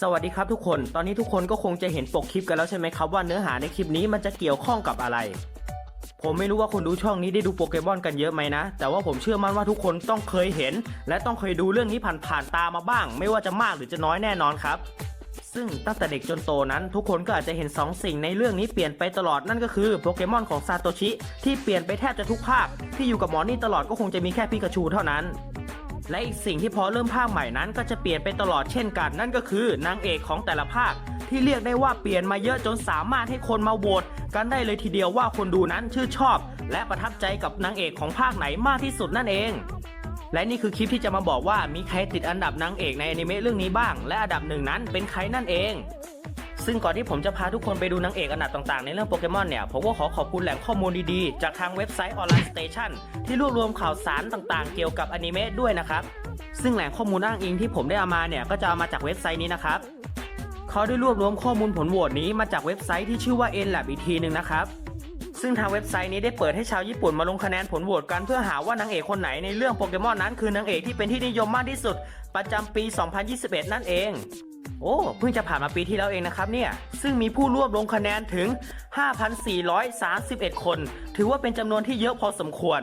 สวัสดีครับทุกคน ตอนนี้ทุกคนก็คงจะเห็นปกคลิปกันแล้วใช่ไหมครับว่าเนื้อหาในคลิปนี้มันจะเกี่ยวข้องกับอะไร ผมไม่รู้ว่าคนดูช่องนี้ได้ดูโปเกมอนกันเยอะไหมนะ แต่ว่าผมเชื่อมั่นว่าทุกคนต้องเคยเห็น และต้องเคยดูเรื่องนี้ผ่านๆตามาบ้าง ไม่ว่าจะมากหรือจะน้อยแน่นอนครับ ซึ่งตั้งแต่เด็กจนโตนั้นทุกคนก็อาจจะเห็น 2 สิ่งในเรื่องนี้เปลี่ยนไปตลอดนั่นก็คือโปเกมอนของซาโตชิที่เปลี่ยนไปแทบจะทุกภาคที่อยู่กับหมอนี่ตลอดก็คงจะมีแค่ปิกาชูเท่านั้น และอีกสิ่งที่พอเริ่มภาคใหม่นั้นก็จะเปลี่ยนไปตลอดเช่นกัน นั่นก็คือนางเอกของแต่ละภาค ที่เรียกได้ว่าเปลี่ยนมาเยอะจนสามารถให้คนมาโหวตกันได้เลยทีเดียวว่าคนดูนั้นชื่นชอบ และประทับใจกับนางเอกของภาคไหนมากที่สุดนั่นเองและนี่คือคลิปที่จะมาบอกว่ามีใครติดอันดับนางเอกในอนิเมะเรื่องนี้บ้าง และอันดับหนึ่งนั้นเป็นใครนั่นเอง ซึ่งก่อนที่ผมจะพาทุกคนไปดูนางเอกอันดับต่างๆ ในเรื่องโปเกมอนเนี่ย ผมก็ขอขอบคุณแหล่งข้อมูลดีๆ จากทางเว็บไซต์ออนไลน์สเตชันที่รวบรวมข่าวสารต่างๆ เกี่ยวกับอนิเมะด้วยนะครับ ซึ่งแหล่งข้อมูลอ้างอิงที่ผมได้เอามาเนี่ย ก็จะเอามาจากเว็บไซต์นี้นะครับเขาได้รวบรวมข้อมูลผลโหวตนี้มาจากเว็บไซต์ที่ชื่อว่า NLab อีกทีหนึ่งนะครับ ซึ่งทางเว็บไซต์นี้ได้เปิดให้ชาวญี่ปุ่นมาลงคะแนนผลโหวตกันเพื่อหาว่านางเอกคนไหนในเรื่องโปเกมอนนั้นคือนางเอกที่เป็นที่นิยมมากที่สุด ประจำปี 2021 นั่นเอง โอ้เพิ่งจะผ่านมาปีที่แล้วเองนะครับเนี่ย ซึ่งมีผู้ร่วมลงคะแนนถึง 5,431 คน ถือว่าเป็นจำนวนที่เยอะพอสมควร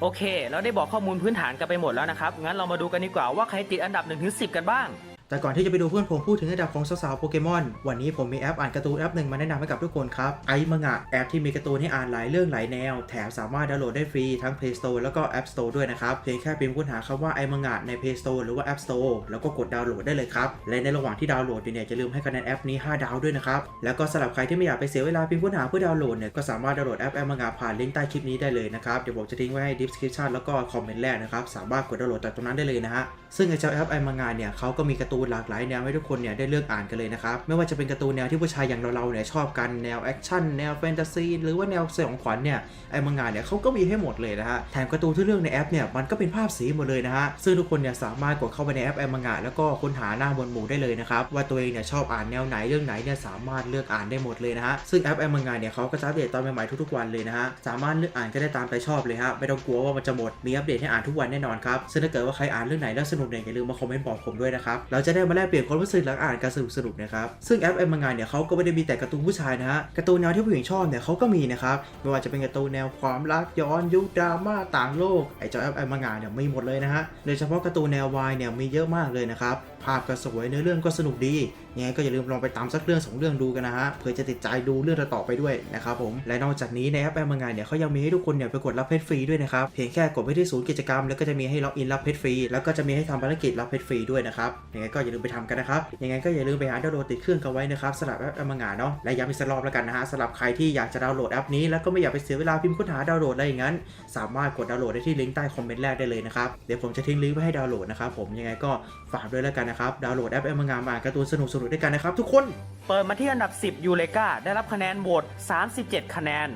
โอเค เราได้บอกข้อมูลพื้นฐานกันไปหมดแล้วนะครับ งั้นเรามาดูกันดีกว่าว่าใครติดอันดับ1-10 กันบ้าง แต่ก่อนที่จะไปดูเพื่อนผมพูดถึงระดับของสาวๆโปเกมอนวันนี้ผมมีแอปอ่านการ์ตูนแอปหนึ่งมาแนะนำให้กับทุกคนครับไอมังะแอปที่มีการ์ตูนให้อ่านหลายเรื่องหลายแนว แถมสามารถดาวน์โหลดได้ฟรีทั้ง Play Store แล้วก็ App Store ด้วยนะครับ เพียงแค่พิมพ์ค้นหาคำว่าไอมังะใน Play Store หรือว่า App Store แล้วก็กดดาวน์โหลดได้เลยครับและในระหว่างที่ดาวน์โหลดอยู่เนี่ยจะลืมให้คะแนนแอปนี้ 5 ดาวด้วยนะครับแล้วก็สำหรับใครที่ไม่อยากไปเสียเวลาพิมพ์ค้นหาเพื่อดาวน์โหลดเนี่ยก็สามารถดาวน์โหลดแอปไอมังะผ่านลิงก์ใต้คลิปนี้ได้เลยนะครับเดี๋ยวผมจะทิ้งไว้ให้ description แล้วก็คอมเมนต์แรกนะครับสามารถกดดาวน์โหลดจากตรงนั้นได้เลยนะฮะซึ่งไอเจ้าแอปไอมังงานเนี่ยเขาก็มีการ์ตูนหลากหลายแนวให้ทุกคนเนี่ยได้เลือกอ่านกันเลยนะครับ ไม่ว่าจะเป็นการ์ตูนแนวที่ผู้ชายอย่างเราๆเนี่ยชอบกันแนวแอคชั่นแนวแฟนตาซีหรือว่าแนวสยองขวัญเนี่ยไอมังงานเนี่ยเขาก็มีให้หมดเลยนะฮะแถมการ์ตูนที่เรื่องในแอปเนี่ยมันก็เป็นภาพสีหมดเลยนะฮะซึ่งทุกคนเนี่ยสามารถกดเข้าไปในแอปไอมังงะแล้วก็ค้นหาหน้าหมวดหมู่ได้เลยนะครับว่าตัวเองเนี่ยชอบอ่านแนวไหนเรื่องไหนเนี่ยสามารถเลือกอ่านได้หมดเลยนะฮะซึ่งแอปไอมังงะเนี่ยเขาก็จะอัปเดตตอนใหม่ๆทุกๆวันเลยนะฮะสามารถเลือกอ่านก็ได้ตามใจชอบเลยฮะไม่ต้องกลัวว่ามันจะหมดมีอัปเดตให้อ่านทุกวันแน่นอนครับซึ่งถ้าเกิดว่าใครอ่านเรื่องไหนแล้วสนุกเนี่ยอย่าลืมมาคอมเมนต์บอกผมด้วยนะครับเราจะได้มาแลกเปลี่ยนความรู้สึกหลังอ่านการสนุกสนุกนะครับซึ่งแอปเอ็มงานเนี่ยเขาก็ไม่ได้มีแต่การ์ตูนผู้ชายนะฮะการ์ตูนแนวที่ผู้หญิงชอบเนี่ยเขาก็มีนะครับไม่ว่าจะเป็นการ์ตูนแนวความรักย้อนยุคดราม่าต่างโลกไอเจ้าแอปเอ็มงานเนี่ยมีหมดเลยนะฮะโดยเฉพาะการ์ตูนแนววายเนี่ยมีเยอะมากเลยนะครับ ภาพก็สวยเนื้อเรื่องก็สนุกดียังไงก็อย่าลืมลองไปตามสักเรื่องสองเรื่องดูกันนะฮะเพื่อจะติดใจดูเรื่องต่อไปด้วยนะครับผมและนอกจากนี้ในแอปแอมงานเนี่ยเขายังมีให้ทุกคนเนี่ยไปกดรับเพชรฟรีด้วยนะครับเพียงแค่กดไปที่ศูนย์กิจกรรมแล้วก็จะมีให้ล็อกอินรับเพชรฟรีแล้วก็จะมีให้ทำภารกิจรับเพชรฟรีด้วยนะครับยังไงก็อย่าลืมไปทำกันนะครับยังไงก็อย่าลืมไปหาดาวน์โหลดติดเครื่องกันไว้นะครับสำหรับแอปแอมงานเนาะและย้ำอีกสักรอบแล้วกันนะฮะสำหรับใครที่อยากจะดาวน์โหลดแอปนี้แล้วก็ไม่อยากไปเสียเวลาพิมพ์ค้นหาดาวน์โหลดอะไรอย่างนั้น สามารถกดดาวน์โหลดได้ที่ลิงก์ใต้คอมเมนต์แรกได้เลยนะครับเดี๋ยวผมจะทิ้งลิงก์ไว้ให้ดาวน์โหลดนะครับผมยังไงก็ฝากด้วยแล้วกันนะครับ ดาวน์โหลดแอปแอมงามอ่านการ์ตูนสนุกๆด้วยกันนะครับ ทุกคนเปิดมาที่อันดับ 10ยูเลกาได้รับคะแนนโหวต37 คะแนน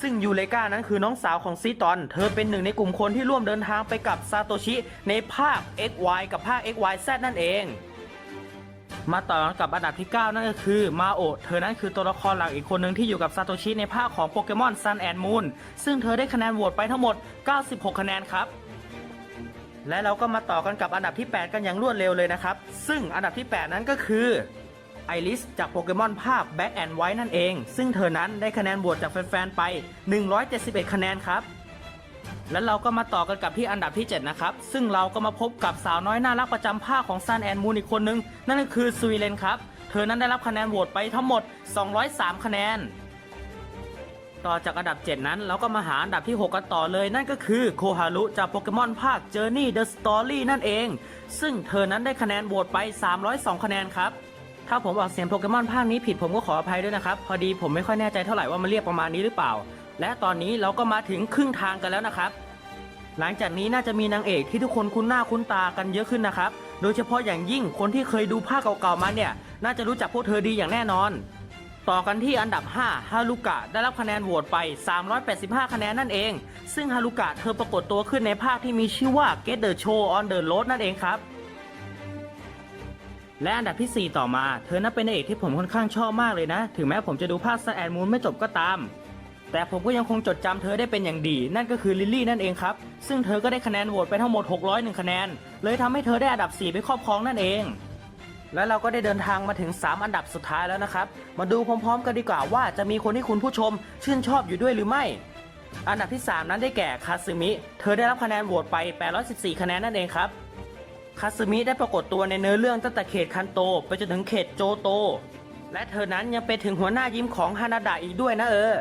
ซึ่งยูเลกานั้นคือน้องสาวของซีตอน เธอเป็นหนึ่งในกลุ่มคนที่ร่วมเดินทางไปกับซาโตชิ ในภาค XY กับภาค XYZ นั่นเอง มาต่อกันกับอันดับที่ 9 นั่นก็คือมาโอเธอนั้นคือตัวละครหลักอีกคนหนึ่งที่อยู่กับซาโตชิในภาคของโปเกมอน Sun and Moon ซึ่งเธอได้คะแนนโหวตไปทั้งหมด 96 คะแนนครับ และเราก็มาต่อกันกับอันดับที่ 8 กันอย่างรวดเร็วเลยนะครับ ซึ่งอันดับที่ 8 นั้นก็คือไอริสจากโปเกมอนภาค Back and White นั่นเอง ซึ่งเธอนั้นได้คะแนนโหวตจากแฟนๆ ไป 171 คะแนนครับ และเราก็มาต่อกันกับที่อันดับที่ 7 นะครับ ซึ่งเราก็มาพบกับสาวน้อยน่ารักประจำภาคของ Sun and Moon อีกคนนึง นั่นก็คือซูเลนครับ เธอนั้นได้รับคะแนนโหวตไปทั้งหมด 203 คะแนน ต่อจากอันดับ 7 นั้น เราก็มาหาอันดับที่ 6 กันต่อเลย นั่นก็คือโคฮารุจากโปเกมอนภาค Journey the Story นั่นเอง ซึ่งเธอนั้นได้คะแนนโหวตไป 302 คะแนนครับ ถ้าผมออกเสียงโปเกมอนภาคนี้ผิดผมก็ขออภัยด้วยนะครับ พอดีผมไม่ค่อยแน่ใจเท่าไหร่ว่ามันเรียกประมาณนี้หรือเปล่า และตอนนี้เราก็มาถึงครึ่งทางกันแล้วนะครับ หลังจากนี้น่าจะมีนางเอกที่ทุกคนคุ้นหน้าคุ้นตากันเยอะขึ้นนะครับ โดยเฉพาะอย่างยิ่งคนที่เคยดูภาคเก่าๆมาเนี่ย น่าจะรู้จักพวกเธอดีอย่างแน่นอน ต่อกันที่อันดับ 5 ฮารุกะได้รับคะแนนโหวตไป 385 คะแนนนั่นเอง ซึ่งฮารุกะเธอปรากฏตัวขึ้นในภาคที่มีชื่อว่า Get the Show on the Road นั่นเองครับ และอันดับที่ 4 ต่อมา เธอนั้นเป็นนางเอกที่ผมค่อนข้างชอบมากเลยนะ ถึงแม้ผมจะดูภาค Sun and Moon ไม่จบก็ตาม แต่ผมก็ยังคงจดจำเธอได้เป็นอย่างดี นั่นก็คือลิลลี่นั่นเองครับ ซึ่งเธอก็ได้คะแนนโหวตไปทั้งหมด 601 คะแนน เลยทำให้เธอได้อันดับ 4 ไปครอบครองนั่นเอง และเราก็ได้เดินทางมาถึง 3 อันดับสุดท้ายแล้วนะครับ มาดูพร้อมๆกันดีกว่าว่าจะมีคนที่คุณผู้ชมชื่นชอบอยู่ด้วยหรือไม่ อันดับที่ 3 นั้นได้แก่คาซึมิ เธอได้รับคะแนนโหวตไป 814 คะแนนนั่นเองครับ คาซึมิได้ปรากฏตัวในเนื้อเรื่องตั้งแต่เขตคันโต ไปจนถึงเขตโจโต และเธอนั้นยังเป็นถึงหัวหน้ายิ้มของฮานาดะอีกด้วยนะเออ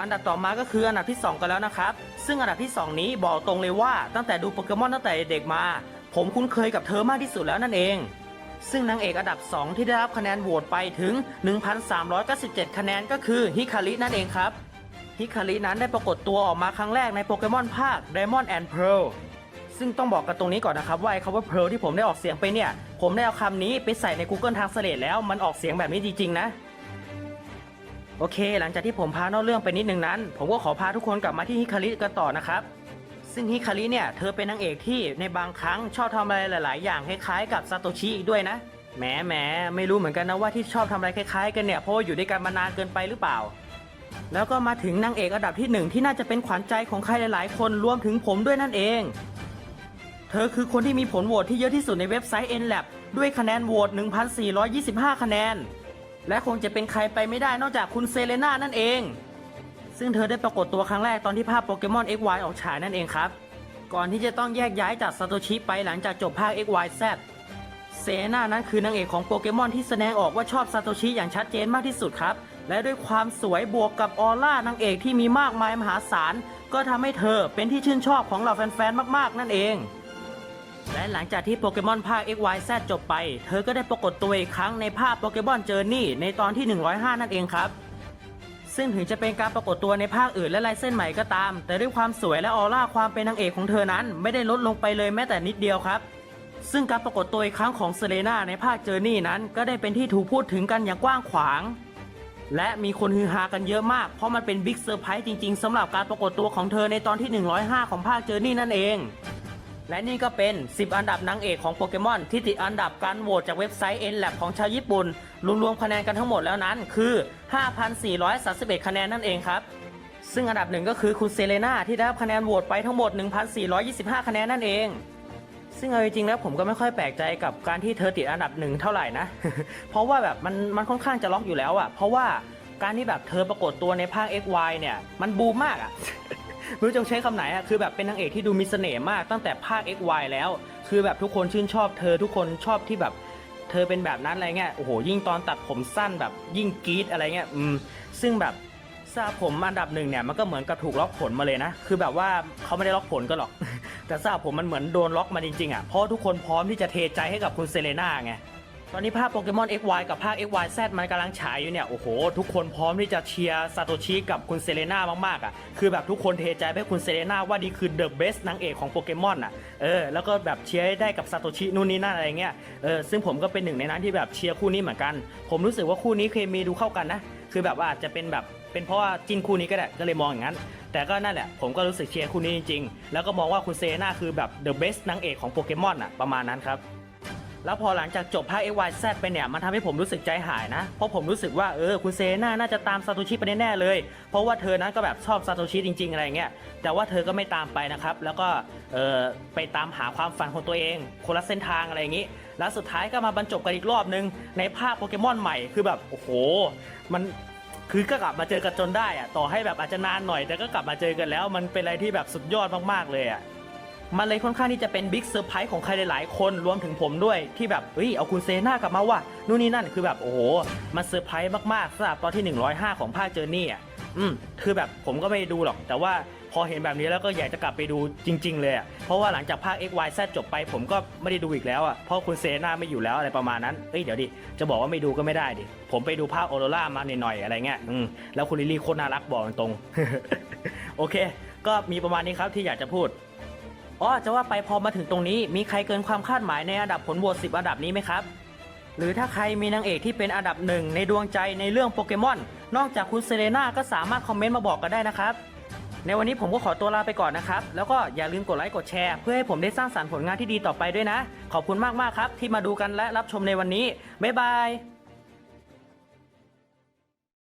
อันดับต่อมาก็คืออันดับที่ 2 กันแล้วนะครับ ซึ่งอันดับที่ 2 นี้บอกตรงเลยว่าตั้งแต่ดูโปเกมอนตั้งแต่เด็กมา ผมคุ้นเคยกับเธอมากที่สุดแล้วนั่นเอง ซึ่งนางเอกอันดับ 2 ที่ได้รับคะแนนโหวตไปถึง 1,397 คะแนนก็คือฮิคารินั่นเองครับ ฮิคารินั้นได้ปรากฏตัวออกมาครั้งแรกในโปเกมอนภาค Diamond and Pearl ซึ่งต้องบอกกันตรงนี้ก่อนนะครับว่าไอคำว่า Pearl ที่ผมได้ออกเสียงไปเนี่ย ผมได้เอาคำนี้ไปใส่ใน Google Translate แล้วมันออกเสียงแบบนี้จริงๆนะโอเค หลังจากที่ผมพานอกเรื่องไปนิดนึงนั้น ผมก็ขอพาทุกคนกลับมาที่ฮิคาริกันต่อนะครับ ซึ่งฮิคาริเนี่ยเธอเป็นนางเอกที่ในบางครั้งชอบทำอะไรหลาย ๆ อย่างคล้ายๆกับซาโตชิอีกด้วยนะแหมแหมไม่รู้เหมือนกันนะว่าที่ชอบทำอะไรคล้าย ๆ กันเนี่ยเพราะว่าอยู่ด้วยกันมานานเกินไปหรือเปล่า แล้วก็มาถึงนางเอกอันดับที่หนึ่งที่น่าจะเป็นขวัญใจของใครหลาย ๆ คนรวมถึงผมด้วยนั่นเอง เธอคือคนที่มีผลโหวตที่เยอะที่สุดในเว็บไซต์ NLab ด้วยคะแนนโหวต1,425 คะแนน และคงจะเป็นใครไปไม่ได้นอกจากคุณเซเลน่านั่นเอง ซึ่งเธอได้ปรากฏตัวครั้งแรกตอนที่ภาพโปเกมอน XY ออกฉายนั่นเองครับ ก่อนที่จะต้องแยกย้ายจากซาโตชิไปหลังจากจบภาค XYZ เซเลน่านั้นคือนางเอกของโปเกมอนที่แสดงออกว่าชอบซาโตชิอย่างชัดเจนมากที่สุดครับ และด้วยความสวยบวกกับออร่านางเอกที่มีมากมายมหาศาล ก็ทำให้เธอเป็นที่ชื่นชอบของเหล่าแฟนๆ มากๆ นั่นเอง และหลังจากที่โปเกมอนภาค XYZ จบไป เธอก็ได้ปรากฏตัวอีกครั้งในภาพโปเกมอนเจอร์นี่ในตอนที่ 105 นั่นเองครับ ซึ่งถึงจะเป็นการปรากฏตัวในภาคอื่นและลายเส้นใหม่ก็ตาม แต่ด้วยความสวยและออร่าความเป็นนางเอกของเธอนั้น ไม่ได้ลดลงไปเลยแม้แต่นิดเดียวครับ ซึ่งการปรากฏตัวอีกครั้งของเซเลน่าในภาคเจอร์นี่นั้น ก็ได้เป็นที่ถูกพูดถึงกันอย่างกว้างขวาง และมีคนฮือฮากันเยอะมาก เพราะมันเป็นบิ๊กเซอร์ไพรส์จริงๆสำหรับการปรากฏตัวของเธอในตอนที่ 105 ของภาคเจอร์นี่นั่นเอง และนี่ก็เป็น 10 อันดับนางเอกของโปเกมอนที่ติดอันดับการโหวตจากเว็บไซต์ NLab ของชาวญี่ปุ่น รวมๆคะแนนกันทั้งหมดแล้วนั้นคือ 5,431 คะแนนนั่นเองครับ ซึ่งอันดับหนึ่งก็คือคุณเซเลนาที่ได้รับคะแนนโหวตไปทั้งหมด 1,425 คะแนนนั่นเอง ซึ่งเอาจริงๆแล้วผมก็ไม่ค่อยแปลกใจกับการที่เธอติดอันดับหนึ่งเท่าไหร่นะ เพราะว่าแบบมันมันค่อนข้างจะล็อกอยู่แล้วอะเพราะว่าการที่แบบเธอปรากฏตัวในภาค XY เนี่ยมันบูมมากอะ ไม่รู้จะใช้คำไหนอะคือแบบเป็นนางเอกที่ดูมีเสน่ห์มากตั้งแต่ภาค XY แล้ว คือแบบทุกคนชื่นชอบเธอทุกคนชอบที่แบบ เธอเป็นแบบนั้นอะไรเงี้ยโอ้โหยิ่งตอนตัดผมสั้นแบบยิ่งกรี๊ดอะไรเงี้ยอืมซึ่งแบบทราบผมอันดับหนึ่งเนี่ยมันก็เหมือนกับถูกล็อกผลมาเลยนะ คือแบบว่าเขาไม่ได้ล็อกผลก็หรอก แต่ทราบผมมันเหมือนโดนล็อกมาจริงๆอะเพราะทุกคนพร้อมที่จะเทใจให้กับคุณเซเลน่าไง ตอนนี้ภาพโปเกมอน XY กับภาค XYZ มันกำลังฉายอยู่เนี่ย โอ้โห ทุกคนพร้อมที่จะเชียร์ซาโตชิกับคุณเซเลน่ามากๆอะ คือแบบทุกคนเทใจไปให้คุณเซเลน่าว่านี่คือเดอะเบสนางเอกของโปเกมอนอะ เออ แล้วก็แบบเชียร์ได้กับซาโตชินู่นนี่นั่นอะไรเงี้ย เออ ซึ่งผมก็เป็นหนึ่งในนั้นที่แบบเชียร์คู่นี้เหมือนกัน ผมรู้สึกว่าคู่นี้เคมีดูเข้ากันนะ คือแบบว่าอาจจะเป็นแบบเป็นเพราะว่าจินคู่นี้ก็ได้ก็เลยมองอย่างนั้น แต่ก็นั่นแหละผมก็รู้สึกเชียร์คู่นี้จริงๆ แล้วก็มองว่าคุณเซเลน่าคือแบบเดอะเบสนางเอกของโปเกมอนอะประมาณนั้นครับ แล้วพอหลังจากจบภาค XYZ ไปเนี่ย มันทำให้ผมรู้สึกใจหายนะ เพราะผมรู้สึกว่าเออคุณเซน่าน่าจะตามซาโตชิไปแน่ๆเลย เพราะว่าเธอนั้นก็แบบชอบซาโตชิจริง ๆ อะไรเงี้ย แต่ว่าเธอก็ไม่ตามไปนะครับ แล้วก็เออไปตามหาความฝันของตัวเอง คนละเส้นทางอะไรอย่างงี้ แล้วสุดท้ายก็มาบรรจบกันอีกรอบนึง ในภาคโปเกมอนใหม่ คือแบบโอ้โห มันคือก็กลับมาเจอกันจนได้อะต่อให้แบบอาจจะนานหน่อย แต่ก็กลับมาเจอกันแล้ว มันเป็นอะไรที่แบบสุดยอดมากๆเลยอะ มันเลยค่อนข้างที่จะเป็นบิ๊กเซอร์ไพรส์ของใครหลายๆ คนรวมถึงผมด้วยที่แบบเฮ้ยเอาคุณเซน่ากลับมาว่ะนู่นนี่นั่นคือแบบโอ้โหมันเซอร์ไพรส์มากๆสำหรับตอนที่ 105 ของภาคเจอร์นี่อะอืมคือแบบผมก็ไม่ได้ดูหรอก แต่ว่าพอเห็นแบบนี้แล้วก็อยากจะกลับไปดูจริง ๆ เลยอะเพราะว่าหลังจากภาค XYZ จบไปผมก็ไม่ได้ดูอีกแล้วอะเพราะคุณเซน่าไม่อยู่แล้วอะไรประมาณนั้นเอ้ยเดี๋ยวดิจะบอกว่าไม่ดูก็ไม่ได้ดิผมไปดูภาคโอโรล่ามาหน่อยๆอะไรเงี้ยอืมแล้วคุณลิลลี่โคตรน่ารักบอกตรงๆโอเค ก็มีประมาณนี้ครับที่อยากจะพูด อ๋อจะว่าไปพอมาถึงตรงนี้ มีใครเกินความคาดหมายในอันดับผลโหวต10 อันดับนี้ไหมครับ หรือถ้าใครมีนางเอกที่เป็นอันดับหนึ่งในดวงใจในเรื่องโปเกมอน นอกจากคุณเซเลน่าก็สามารถคอมเมนต์มาบอกกันได้นะครับ ในวันนี้ผมก็ขอตัวลาไปก่อนนะครับ แล้วก็อย่าลืมกดไลค์กดแชร์ เพื่อให้ผมได้สร้างสรรค์ผลงานที่ดีต่อไปด้วยนะ ขอบคุณมากๆครับ ที่มาดูกันและรับชมในวันนี้บ๊ายบาย